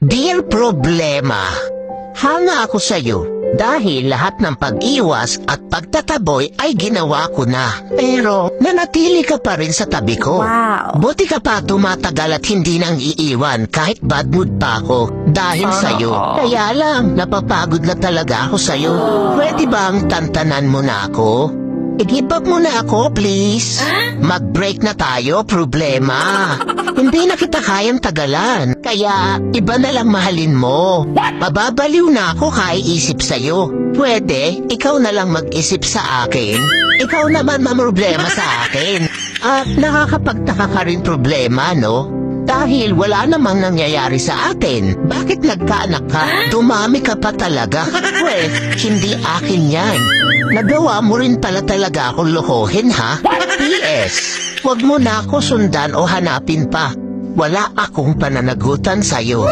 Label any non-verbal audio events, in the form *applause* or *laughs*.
Dear problema, hanga ako sa'yo dahil lahat ng pag-iwas at pagtataboy ay ginawa ko na. Pero nanatili ka pa rin sa tabi ko. Wow. Buti ka pa tumatagal at hindi nang iiwan kahit bad mood pa ako dahil sa'yo. Kaya lang, napapagod na talaga ako sa'yo. Pwede bang tantanan mo na ako? I-give up mo na ako, please. *gasps* Mag-break na tayo, problema. Hindi na kita kayang tagalan. Kaya, iba na lang mahalin mo. Mababaliw na ako kaiisip sa'yo. Pwede, ikaw na lang mag-isip sa akin. Ikaw naman mamroblema sa akin. At nakakapagtaka ka rin problema, no? Dahil wala namang nangyayari sa atin. Bakit nagkaanak ka? Dumami ka pa talaga. *laughs* Well, hindi akin yan. Nagawa mo rin pala talaga akong lokohin, ha? P.S. Huwag mo na ako sundan o hanapin pa. Wala akong pananagutan sa'yo.